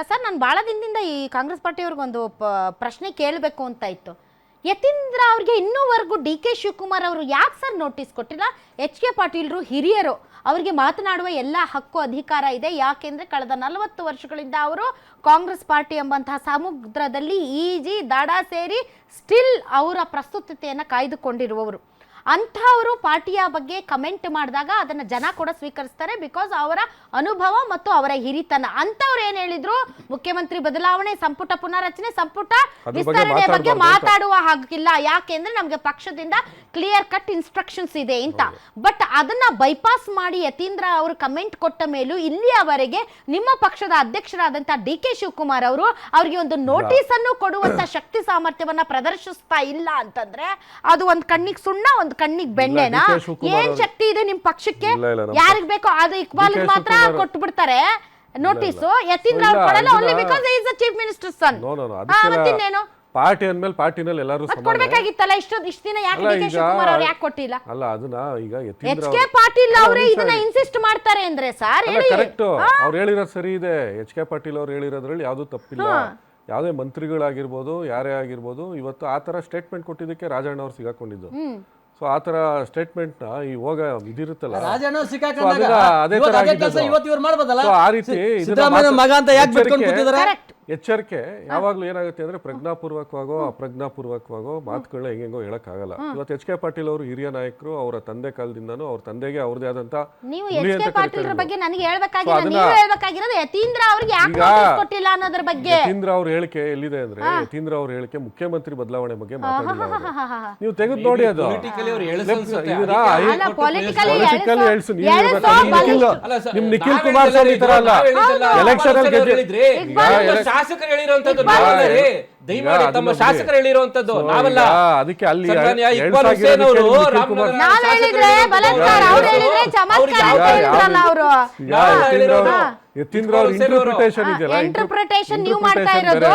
Sir, ನಾನು ಭಾಳ ದಿನದಿಂದ ಈ ಕಾಂಗ್ರೆಸ್ ಪಾರ್ಟಿಯವ್ರಿಗೊಂದು ಪ್ರಶ್ನೆ ಕೇಳಬೇಕು ಅಂತ ಇತ್ತು. ಯತೀಂದ್ರ ಅವ್ರಿಗೆ ಇನ್ನೂವರೆಗೂ ಡಿ ಕೆ ಶಿವಕುಮಾರ್ ಅವರು ಯಾಕೆ ಸರ್ ನೋಟಿಸ್ ಕೊಟ್ಟಿಲ್ಲ? ಎಚ್ ಕೆ ಪಾಟೀಲ್ರು ಹಿರಿಯರು, ಅವರಿಗೆ ಮಾತನಾಡುವ ಎಲ್ಲ ಹಕ್ಕು ಅಧಿಕಾರ ಇದೆ. ಯಾಕೆಂದ್ರೆ ಕಳೆದ ನಲವತ್ತು ವರ್ಷಗಳಿಂದ ಅವರು ಕಾಂಗ್ರೆಸ್ ಪಾರ್ಟಿ ಎಂಬಂತಹ ಸಮುದ್ರದಲ್ಲಿ ಈಜಿ ದಡ ಸೇರಿ ಸ್ಟಿಲ್ ಅವರ ಪ್ರಸ್ತುತತೆಯನ್ನು ಕಾಯ್ದುಕೊಂಡಿರುವವರು. ಅಂಥವರು ಪಾರ್ಟಿಯ ಬಗ್ಗೆ ಕಮೆಂಟ್ ಮಾಡಿದಾಗ ಅದನ್ನ ಜನ ಕೂಡ ಸ್ವೀಕರಿಸ್ತಾರೆ ಬಿಕಾಸ್ ಅವರ ಅನುಭವ ಮತ್ತು ಅವರ ಹಿರಿತನ. ಅಂಥವ್ರು ಏನು ಹೇಳಿದ್ರು? ಮುಖ್ಯಮಂತ್ರಿ ಬದಲಾವಣೆ ಸಂಪುಟ ಪುನರಚನೆ ಸಂಪುಟ ವಿಸ್ತರಣೆ ಬಗ್ಗೆ ಮಾತಾಡುವ ಹಾಗಿಲ್ಲ. ಯಾಕೆಂದ್ರೆ ನಮಗೆ ಪಕ್ಷದಿಂದ ಕ್ಲಿಯರ್ ಕಟ್ ಇನ್ಸ್ಟ್ರಕ್ಷನ್ಸ್ ಇದೆ ಅಂತ. ಬಟ್ ಅದನ್ನ ಬೈಪಾಸ್ ಮಾಡಿ ಯತೀಂದ್ರ ಅವರು ಕಮೆಂಟ್ ಕೊಟ್ಟ ಮೇಲೂ ಇಲ್ಲಿಯವರೆಗೆ ನಿಮ್ಮ ಪಕ್ಷದ ಅಧ್ಯಕ್ಷರಾದಂತ ಡಿ ಕೆ ಶಿವಕುಮಾರ್ ಅವರು ಅವರಿಗೆ ಒಂದು ನೋಟಿಸ್ ಅನ್ನು ಕೊಡುವಂತ ಶಕ್ತಿ ಸಾಮರ್ಥ್ಯವನ್ನ ಪ್ರದರ್ಶಿಸ್ತಾ ಇಲ್ಲ ಅಂತಂದ್ರೆ ಅದು ಒಂದು ಕಣ್ಣಿಗೆ ಸುಣ್ಣ ಒಂದ್ ಕಣ್ಣಿಗೆ ಬೆಣ್ಣೆನಾ? ಡಿ ಕೆ ಶಿವಕುಮಾರ್ ಏನ್ ಅವರು- ಶಕ್ತಿ ಇದೆ ನಿಮ್ ಪಕ್ಷಕ್ಕೆ? ಇಲ್ಲ, ಇಲ್ಲ, ನಮ್ಮ ಯಾರಿಗ್ ಬೇಕೋ ಅದು ಇಕ್ಬಾಲ್ ಡಿ ಕೆ ಮಾತ್ರ ಶಿವಕುಮಾರ್- ಕೊಟ್ಟು ಬಿಡ್ತಾರೆ ನೋಟಿಸ್ ಯತೀಂದ್ರ ಇಲ್ಲ, ಅವ್ರು ಕೊಡಲ್ಲ ಅದನ್ನ- only because is a chief minister son no no no ಮತ್ತಿನ್ನೇನು ಅದಕ್ಕೆಲ್ಲ ಪಾರ್ಟಿ ಅಂದ್ಮೇಲೆ ಪಾರ್ಟಿನಲ್ಲಿ ಎಲ್ಲರೂ ಮತ್ ಸಮಾನ. ಕೊಡ್ಬೇಕಾಗಿತ್ತಲ್ಲ ಇಷ್ಟು ಇಷ್ಟು ದಿನ ಯಾಕೆ ಅಲ್ಲ, ಡಿ ಕೆ ಈಗ- ಶಿವಕುಮಾರ್ ಅವ್ರು ಯಾಕೆ ಕೊಟ್ಟಿಲ್ಲ? ಅಲ್ಲ ಅದನ್ನ ಈಗ ಎಚ್ ಕೆ ಪಾಟೀಲ್ ಅವರೇ ಇದನ್ನ ಇನ್ಸಿಸ್ಟ್ ಮಾಡ್ತಾರೆ ಅಂದ್ರೆ ಸರ್ ಹೇಳಿ. ಕರೆಕ್ಟ್ ಅವ್ರು ಹೇಳಿರೋದು ಸರಿ ಇದೆ. ಎಚ್ ಕೆ ಪಾಟೀಲ್ ಅವ್ರು ಹೇಳಿರೋದ್ರಲ್ಲಿ ಯಾವ್ದು ತಪ್ಪಿಲ್ಲ. ಯಾವುದೇ ಮಂತ್ರಿಗಳಾಗಿರ್ಬೋದು ಯಾರೇ ಆಗಿರ್ಬೋದು ಇವತ್ತು ಆ ತರ ಸ್ಟೇಟ್ಮೆಂಟ್ ಕೊಟ್ಟಿದ್ದಕ್ಕೆ ರಾಜಣ್ಣ ಅವ್ರು ಸಿಗಾಕೊಂಡಿದ್ದು. ಸೊ ಆ ತರ ಸ್ಟೇಟ್ಮೆಂಟ್ನ ಈ ಹೋಗ ಇದಿರುತ್ತಲ್ಲ ರಾಜಣ್ಣ So ಸಿಕ್ಕಾಕೊಂಡಾಗ ಅದೇ ತರ. ಇವತ್ತು ಇವ್ರು ಮಾಡ್ಬೋದಲ್ಲ? ಆ ರೀತಿ ಮಗ ಅಂತ ಯಾಕೆ ಬಿಟ್ಕೊಂಡು ಕೂತಿದ್ದಾರೆ? ಕರೆಕ್ಟ್ ಎಚ್ಚರಿಕೆ ಯಾವಾಗ್ಲೂ ಏನಾಗುತ್ತೆ ಅಂದ್ರೆ ಪ್ರಜ್ಞಾಪೂರ್ವಕವಾಗೋ ಅಪ್ರಜ್ಞಾಪೂರ್ವಕವಾಗೋ ಮಾತುಗಳನ್ನ ಹೆಂಗೆಂಗೋ ಹೇಳಕ್ಕಾಗಲ್ಲ. ಇವತ್ತು ಎಚ್ ಕೆ ಪಾಟೀಲ್ ಅವರು ಹಿರಿಯ ನಾಯಕರು ಅವರ ತಂದೆ ಕಾಲದಿಂದನೂ ಅವ್ರ ತಂದೆಗೆ ಅವ್ರದೇ ಆದಂತ ನೀವು ಎಚ್ ಕೆ ಪಾಟೀಲ್ರ ಬಗ್ಗೆ ನನಗೆ ಅದನ್ನ- ನೀವು ಹೇಳ್ಬೇಕಾಗಿರೋದು ಯತೀಂದ್ರ ಅವ್ರಿಗೆ ಯಾಕೆ ನೋಟಿಸ್ ಕೊಟ್ಟಿಲ್ಲ ಅನ್ನೋದ್ರ ಬಗ್ಗೆ. ಯತೀಂದ್ರ ಅವ್ರ ಹೇಳಿಕೆ ಎಲ್ಲಿದೆ ಅಂದ್ರೆ ಯತೀಂದ್ರ ಅವ್ರ ಹೇಳಿಕೆ ಮುಖ್ಯಮಂತ್ರಿ ಬದಲಾವಣೆ ಬಗ್ಗೆ ಮಾತಾಡಿಲ್ಲ ನೀವು ತೆಗೆದು ನೋಡಿ ಅದು. ಪೊಲಿಟಿಕಲಿ Politically ನೀವು ಸರ್, ನಿಮ್ ನಿಖಿಲ್ ನಾವ್ ಕುಮಾರಸ್ವಾಮಿ ಹೇಳಿದ್ದಲ್ಲ, ತರ ಅಲ್ಲ. ಎಲೆಕ್ಷನ್ ಅಲ್ಲಿ ಕುಮಾರಸ್ವಾಮಿ ಶಾಸಕರು ಹೇಳಿರುವಂತದ್ದು ದಯಮಾಡಿ ತಮ್ಮ ಶಾಸಕರು ಹೇಳಿರುವಂತದ್ದು ನಾವಲ್ಲ. ಅದಕ್ಕೆ ಅಲ್ಲಿ ಇಕ್ಬಾಲ್ ಹುಸೇನ್ ಅವರು ರಾಮನಗರ ಚಮತ್ಕಾರ ಹೇಳಿದ್ರಲ್ಲ ಅವರು ಯತೀಂದ್ರ. ಅವ್ರ-. ಇಂಟರ್ಪ್ರಿಟೇಷನ್ ಇದೆಯಲ್ಲ ಇಂಟರ್ಪ್ರಿಟೇಷನ್ ನೀವು ಮಾಡ್ತಾ ಇರೋದು.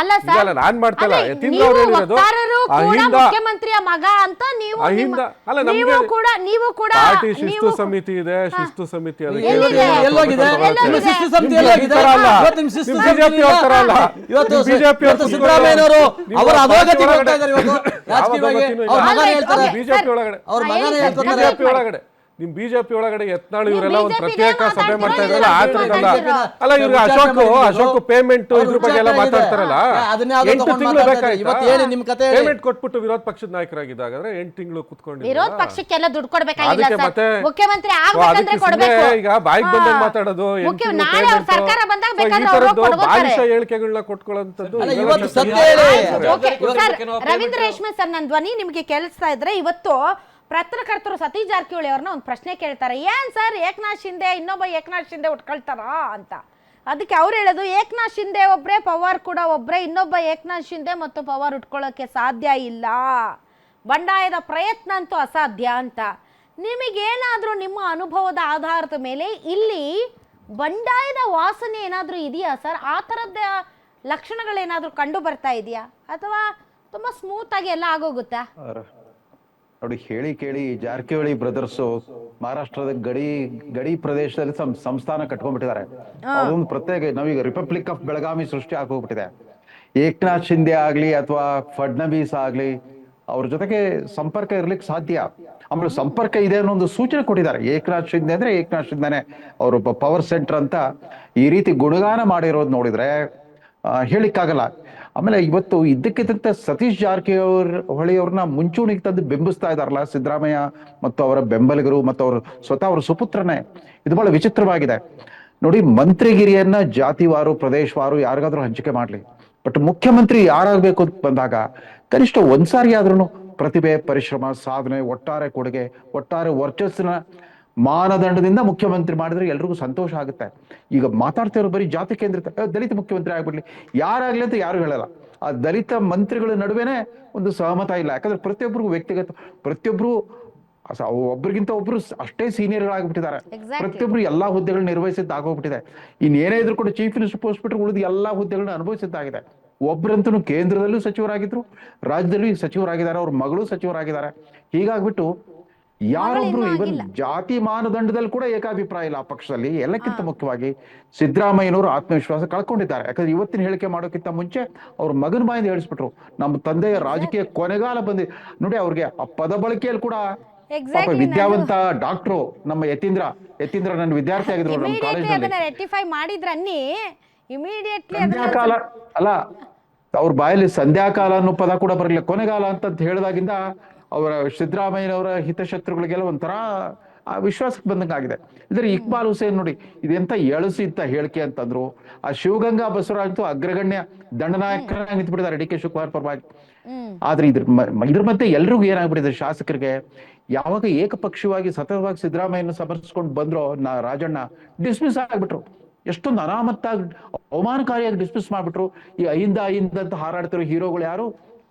ಅಲ್ಲ ಸರ್ ನಾನ್ ಮಾಡ್ತಾ ಇಲ್ಲ. ಅಲ್ಲ, ಯತೀಂದ್ರ ನೀವು ಅವ್ರು ಹೇಳಿರೋದು ವಕ್ತಾರರು ಕೂಡ ಅಹಿಂದ ಮುಖ್ಯಮಂತ್ರಿಯ ಮಗ ಅಂತ ನೀವು ಅಹಿಂದ ಅಲ್ಲ ನೀವು ಕೂಡ ನೀವು ಕೂಡ ಪಾರ್ಟಿ ಶಿಸ್ತು ಸಮಿತಿ ಇದೆ ಶಿಸ್ತು ಸಮಿತಿ ಅದಕ್ಕೆ ಎಲ್ಲಿದೆ? ಏನಿದೆ? ಎಲ್ಲೋಗಿದೆ ಎಲ್ಲೋಗಿದೆ? ನಿಮ್ಮ ಶಿಸ್ತು ಸಮಿತಿ ಎಲ್ಲೋಗಿದೆ ಇವತ್ತು ನಿಮ್ಮ ಶಿಸ್ತು ಸಮಿತಿ BJP ಅಲ್ಲ. ಇವತ್ತು ನಿಮ್ BJP ಅವ್ರ ಇವತ್ತು ಕುತ್ಕೊಂಡು ಸಿದ್ದರಾಮಯ್ಯನವರು ನೀವು ಅವರ ಪಾರ್ಟಿ ಅಧೋಗತಿಗೆ ಹೋಗ್ತಾ ಇದ್ದಾರೆ ಇವತ್ತು. ರಾಜಕೀಯವಾಗಿ ಅಧೋಗತಿನೂ ಅವ್ರ ಮಗನೇ ಹೇಳ್ತಾರೆ. ಬಿಜೆಪಿ ಒಳಗಡೆ. ಅವ್ರ ಮಗನೇ ಬಿಜೆಪಿ ಒಳಗಡೆ. ನಿಮ್ ಬಿಜೆಪಿ ಒಳಗಡೆ ಯತ್ನಾಳ್ ಇವರೆಲ್ಲ ಒಂದು ಪ್ರತ್ಯೇಕ ಸಭೆ ಮಾಡ್ತಾ ಇದ್ರಲ್ಲ ಆ ತರದಲ್ಲ ಅಲ್ಲ ಇವ್ರಿಗೆ ಅಶೋಕ್. ಅಶೋಕ್ ಪೇಮೆಂಟ್ ಇದ್ರ ಬಗ್ಗೆ ಎಲ್ಲ ಮಾತಾಡ್ತಾರಲ್ಲ? ಎಂಟು ತಿಂಗಳು ಪೇಮೆಂಟ್ ಕೊಟ್ಬಿಟ್ಟು ವಿರೋಧ ಪಕ್ಷದ ನಾಯಕರಾಗಿದ್ದಾಗ ಅಂದ್ರೆ ಎಂಟು ತಿಂಗಳು ಕುತ್ಕೊಂಡು ವಿರೋಧ ಪಕ್ಷಕ್ಕೆಲ್ಲ ದುಡ್ಡು ಕೊಡ್ಬೇಕಾಗಿಲ್ಲ ಮತ್ತೆ ಮುಖ್ಯಮಂತ್ರಿ ಆಗ್ಬೇಕಂದ್ರೆ ಕೊಡ್ಬೇಕು. ಈಗ ಬಾಯಿಗೆ ಬಂದಂಗ್ ಮಾತಾಡೋದು ನಾಳೆ ಅವ್ರ ಸರ್ಕಾರ ಬಂದಾಗ ಬೇಕಾದ್ರೆ ಅವರು ಹೇಳಿಕೆಗಳನ್ನ ಕೊಟ್ಕೊಳ್ಳೋಂಥದ್ದು ಅಲ್ಲ, ಇವತ್ತು ಸತ್ಯ ಹೇಳಿ. ರವೀಂದ್ರ. ರೇಷ್ಮೆ ಸರ್ ನನ್ನ ಧ್ವನಿ ನಿಮಗೆ ಕೇಳಿಸ್ತಾ ಇದ್ರೆ ಇವತ್ತು ಪತ್ರಕರ್ತರು ಸತೀಶ್ ಜಾರಕಿಹೊಳಿ ಅವ್ರನ್ನ ಒಂದು ಪ್ರಶ್ನೆ ಕೇಳ್ತಾರೆ, ಏನ್ ಸರ್ ಏಕನಾಥ್ ಶಿಂದೆ ಇನ್ನೊಬ್ಬ ಏಕನಾಥ್ ಶಿಂದೆ ಉಟ್ಕೊಳ್ತಾರಾ? ಅಂತ. ಅದಕ್ಕೆ ಅವ್ರು ಹೇಳೋದು, ಏಕನಾಥ್ ಶಿಂದೆ ಒಬ್ಬರೇ ಪವಾರ್ ಕೂಡ ಒಬ್ಬರೇ ಇನ್ನೊಬ್ಬ ಏಕನಾಥ್ ಶಿಂದೆ ಮತ್ತು ಪವಾರ್ ಉಟ್ಕೊಳ್ಳೋಕ್ಕೆ ಸಾಧ್ಯ ಇಲ್ಲ. ಬಂಡಾಯದ ಪ್ರಯತ್ನ ಅಂತೂ ಅಸಾಧ್ಯ ಅಂತ. ನಿಮಗೇನಾದರೂ ನಿಮ್ಮ ಅನುಭವದ ಆಧಾರದ ಮೇಲೆ ಇಲ್ಲಿ ಬಂಡಾಯದ ವಾಸನೆ ಏನಾದರೂ ಇದೆಯಾ ಸರ್? ಆ ಥರದ ಲಕ್ಷಣಗಳೇನಾದರೂ ಕಂಡು ಬರ್ತಾ ಇದೆಯಾ? ಅಥವಾ ತುಂಬ ಸ್ಮೂತಾಗಿ ಎಲ್ಲ ಆಗೋಗುತ್ತಾ? ನೋಡಿ ಹೇಳಿ ಕೇಳಿ ಜಾರಕಿಹೊಳಿ ಬ್ರದರ್ಸು ಮಹಾರಾಷ್ಟ್ರದ ಗಡಿ ಗಡಿ ಪ್ರದೇಶದಲ್ಲಿ ಸಂಸ್ಥಾನ ಕಟ್ಕೊಂಡ್ಬಿಟ್ಟಿದ್ದಾರೆ. ಅದೊಂದು ಪ್ರತ್ಯೇಕ ನಾವೀಗ ರಿಪಬ್ಲಿಕ್ ಆಫ್ ಬೆಳಗಾವಿ ಸೃಷ್ಟಿ ಆಗೋಗ್ಬಿಟ್ಟಿದೆ ಏಕನಾಥ್ ಶಿಂದೆ ಆಗ್ಲಿ ಅಥವಾ ಫಡ್ನವೀಸ್ ಆಗ್ಲಿ ಅವ್ರ ಜೊತೆಗೆ ಸಂಪರ್ಕ ಇರ್ಲಿಕ್ಕೆ ಸಾಧ್ಯ. ಆಮೇಲೆ ಸಂಪರ್ಕ ಇದೆ ಅನ್ನೋ ಒಂದು ಸೂಚನೆ ಕೊಟ್ಟಿದ್ದಾರೆ. ಏಕನಾಥ್ ಶಿಂದೆ ಅಂದ್ರೆ ಏಕನಾಥ್ ಶಿಂದೆನೆ ಅವರು ಪವರ್ ಸೆಂಟರ್ ಅಂತ ಈ ರೀತಿ ಗುಣಗಾನ ಮಾಡಿರೋದು ನೋಡಿದ್ರೆ ಹೇಳಿಕ್ಕಾಗಲ್ಲ ಆಮೇಲೆ ಇವತ್ತು ಇದ್ದಕ್ಕಿದ್ದಂತೆ ಸತೀಶ್ ಜಾರಕಿಹೊಳಿ ಅವ್ರನ್ನ ಮುಂಚೂಣಿಗೆ ತಂದು ಬಿಂಬಿಸ್ತಾ ಇದಾರಲ್ಲ ಸಿದ್ದರಾಮಯ್ಯ ಮತ್ತು ಅವರ ಬೆಂಬಲಿಗರು ಮತ್ತು ಅವರು ಸ್ವತಃ ಅವರ ಸುಪುತ್ರನೇ. ಇದು ಬಹಳ ವಿಚಿತ್ರವಾಗಿದೆ. ನೋಡಿ, ಮಂತ್ರಿಗಿರಿಯನ್ನ ಜಾತಿವಾರು, ಪ್ರದೇಶವಾರು ಯಾರಿಗಾದ್ರೂ ಹಂಚಿಕೆ ಮಾಡಲಿ. ಬಟ್ ಮುಖ್ಯಮಂತ್ರಿ ಯಾರಾಗಬೇಕು ಅಂತ ಬಂದಾಗ ಕನಿಷ್ಠ ಒಂದ್ಸಾರಿ ಆದ್ರೂ ಪ್ರತಿಭೆ, ಪರಿಶ್ರಮ, ಸಾಧನೆ, ಒಟ್ಟಾರೆ ಕೊಡುಗೆ, ಒಟ್ಟಾರೆ ವರ್ಚಸ್ಸಿನ ಮಾನದಂಡದಿಂದ ಮುಖ್ಯಮಂತ್ರಿ ಮಾಡಿದ್ರೆ ಎಲ್ರಿಗೂ ಸಂತೋಷ ಆಗುತ್ತೆ. ಈಗ ಮಾತಾಡ್ತಿರೋ ಬರೀ ಜಾತಿ ಕೇಂದ್ರಿತ ದಲಿತ ಮುಖ್ಯಮಂತ್ರಿ ಆಗ್ಬಿಡ್ಲಿ. ಯಾರಾಗ್ಲಿ ಅಂತ ಯಾರು ಹೇಳಲ್ಲ. ಆ ದಲಿತ ಮಂತ್ರಿಗಳ ನಡುವೆನೆ ಒಂದು ಸಹಮತ ಇಲ್ಲ. ಯಾಕಂದ್ರೆ ಪ್ರತಿಯೊಬ್ಬರಿಗೂ ವ್ಯಕ್ತಿಗತ ಪ್ರತಿಯೊಬ್ರು ಒಬ್ಬರಿಗಿಂತ ಒಬ್ರಿಗಿಂತ ಒಬ್ರು ಅಷ್ಟೇ ಸೀನಿಯರ್ ಆಗಿಬಿಟ್ಟಿದ್ದಾರೆ. ಪ್ರತಿಯೊಬ್ರು ಎಲ್ಲಾ ಹುದ್ದೆಗಳನ್ನ ನಿರ್ವಹಿಸಿದ್ದಾಗೋಗ್ಬಿಟ್ಟಿದೆ ಆಗೋಗ್ಬಿಟ್ಟಿದೆ. ಇನ್ನೇನೇ ಇದ್ರು ಕೂಡ ಚೀಫ್ ಮಿನಿಸ್ಟರ್ ಪೋಸ್ಟ್ ಬಿಟ್ಟರೆ ಉಳಿದ ಎಲ್ಲಾ ಹುದ್ದೆಗಳನ್ನ ಅನುಭವಿಸಿದ್ದಾಗಿದೆ. ಒಬ್ರಂತೂ ಕೇಂದ್ರದಲ್ಲೂ ಸಚಿವರಾಗಿದ್ರು ರಾಜ್ಯದಲ್ಲೂ ಸಚಿವರಾಗಿದ್ದಾರೆ ಅವ್ರ ಮಗಳು ಸಚಿವರಾಗಿದ್ದಾರೆ. ಹೀಗಾಗ್ಬಿಟ್ಟು ಯಾರೊಬ್ರು ಇವನ್ ಜಾತಿ ಮಾನದಂಡದಲ್ಲಿ ಕೂಡ ಏಕಾಭಿಪ್ರಾಯ ಇಲ್ಲ ಆ ಪಕ್ಷದಲ್ಲಿ. ಎಲ್ಲಕ್ಕಿಂತ ಮುಖ್ಯವಾಗಿ ಸಿದ್ದರಾಮಯ್ಯನವರು ಆತ್ಮವಿಶ್ವಾಸ ಕಳ್ಕೊಂಡಿದ್ದಾರೆ. ಯಾಕಂದ್ರೆ ಇವತ್ತಿನ ಹೇಳಿಕೆ ಮಾಡೋಕ್ಕಿಂತ ಮುಂಚೆ ಅವ್ರ ಮಗನ ಬಾಯಿಂದ ಹೇಳಿಸ್ಬಿಟ್ರು. ನಮ್ಮ ತಂದೆಯ ರಾಜಕೀಯ ಕೊನೆಗಾಲ ಬಂದಿ ನೋಡಿ ಅವ್ರಿಗೆ ಆ ಪದ ಬಳಕೆಯಲ್ಲಿ ಕೂಡ ವಿದ್ಯಾವಂತ ಡಾಕ್ಟ್ರು ನಮ್ಮ ಯತೀಂದ್ರ ಯತೀಂದ್ರ ನನ್ನ ವಿದ್ಯಾರ್ಥಿ ಆಗಿದ್ರು ನಮ್ಮ ಕಾಲೇಜ್ ರೆಟಿಫೈ ಮಾಡಿದ್ರನ್ನಿ. ಇಮಿಡಿಯೇಟ್ಲಿ ಸಂಧ್ಯಾಕಾಲ ಅಲ್ಲ ಅವ್ರ ಬಾಯಲ್ಲಿ ಸಂಧ್ಯಾಕಾಲ ಅನ್ನೋ ಪದ ಕೂಡ ಬರಲಿಲ್ಲ. ಕೊನೆಗಾಲ ಅಂತ ಹೇಳಿದಾಗಿಂದ ಅವರ ಸಿದ್ದರಾಮಯ್ಯನವರ ಹಿತಶತ್ರುಗಳಿಗೆಲ್ಲ ಒಂಥರ ಆ ವಿಶ್ವಾಸಕ್ಕೆ ಬಂದಂಗೆ ಆಗಿದೆ ಇದ್ರೆ ಇಕ್ಬಾಲ್ ಹುಸೇನ್ ನೋಡಿ ಇದೆಂತ ಎಳಸಿತ್ತ ಹೇಳಿಕೆ ಅಂತಂದ್ರು. ಆ ಶಿವಗಂಗಾ ಬಸವರಾಜ್ ಅಂತೂ ಅಗ್ರಗಣ್ಯ ದಂಡನಾಯಕರಾಗಿ ನಿಂತ್ಬಿಟ್ಟಿದ್ದಾರೆ ಡಿ ಕೆ ಶಿವಕುಮಾರ್ ಪರವಾಗಿ. ಆದ್ರೆ ಇದ್ರ ಇದ್ರ ಮಧ್ಯೆ ಎಲ್ರಿಗೂ ಏನಾಗ್ಬಿಟ್ಟಿದೆ ಶಾಸಕರಿಗೆ ಯಾವಾಗ ಏಕಪಕ್ಷೀಯವಾಗಿ ಸತತವಾಗಿ ಸಿದ್ದರಾಮಯ್ಯನ ಸಮರ್ಸ್ಕೊಂಡು ಬಂದ್ರೋ ನಾ ರಾಜಣ್ಣ ಡಿಸ್ಮಿಸ್ ಆಗ್ಬಿಟ್ರು. ಎಷ್ಟೊಂದು ಅನಾಮತ್ತಾಗಿ ಅವಮಾನಕಾರಿಯಾಗಿ ಡಿಸ್ಮಿಸ್ ಮಾಡ್ಬಿಟ್ರು. ಈ ಅಹಿಂದ ಅಹಿಂದ ಅಂತ ಹಾರಾಡ್ತಿರೋ ಹೀರೋಗಳು ಯಾರು?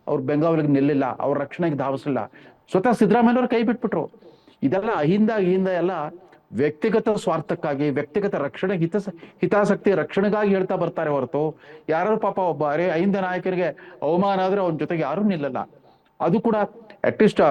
ಅವ್ರು ಬೆಂಗಾವಲಿಗೆ ನಿಲ್ಲಿಲ್ಲ, ಅವ್ರ ರಕ್ಷಣೆಗೆ ಧಾವಿಸಲಿಲ್ಲ. ಸ್ವತಃ ಸಿದ್ದರಾಮಯ್ಯನವ್ರು ಕೈ ಬಿಟ್ಬಿಟ್ರು. ಇದೆಲ್ಲ ಅಹಿಂದ ಅಹಿಂದ ಎಲ್ಲ ವ್ಯಕ್ತಿಗತ ಸ್ವಾರ್ಥಕ್ಕಾಗಿ, ವ್ಯಕ್ತಿಗತ ರಕ್ಷಣೆ ಹಿತ ಹಿತಾಸಕ್ತಿ ರಕ್ಷಣೆಗಾಗಿ ಹೇಳ್ತಾ ಬರ್ತಾರೆ ಹೊರತು. ಯಾರು ಪಾಪ ಒಬ್ಬ ಅರೆ ಅಹಿಂದ ನಾಯಕರಿಗೆ ಅವಮಾನ ಆದ್ರೆ ಅವನ ಜೊತೆಗೆ ಯಾರು ನಿಲ್ಲಲ್ಲ. ಅದು ಕೂಡ ಅಟ್ಲೀಸ್ಟ್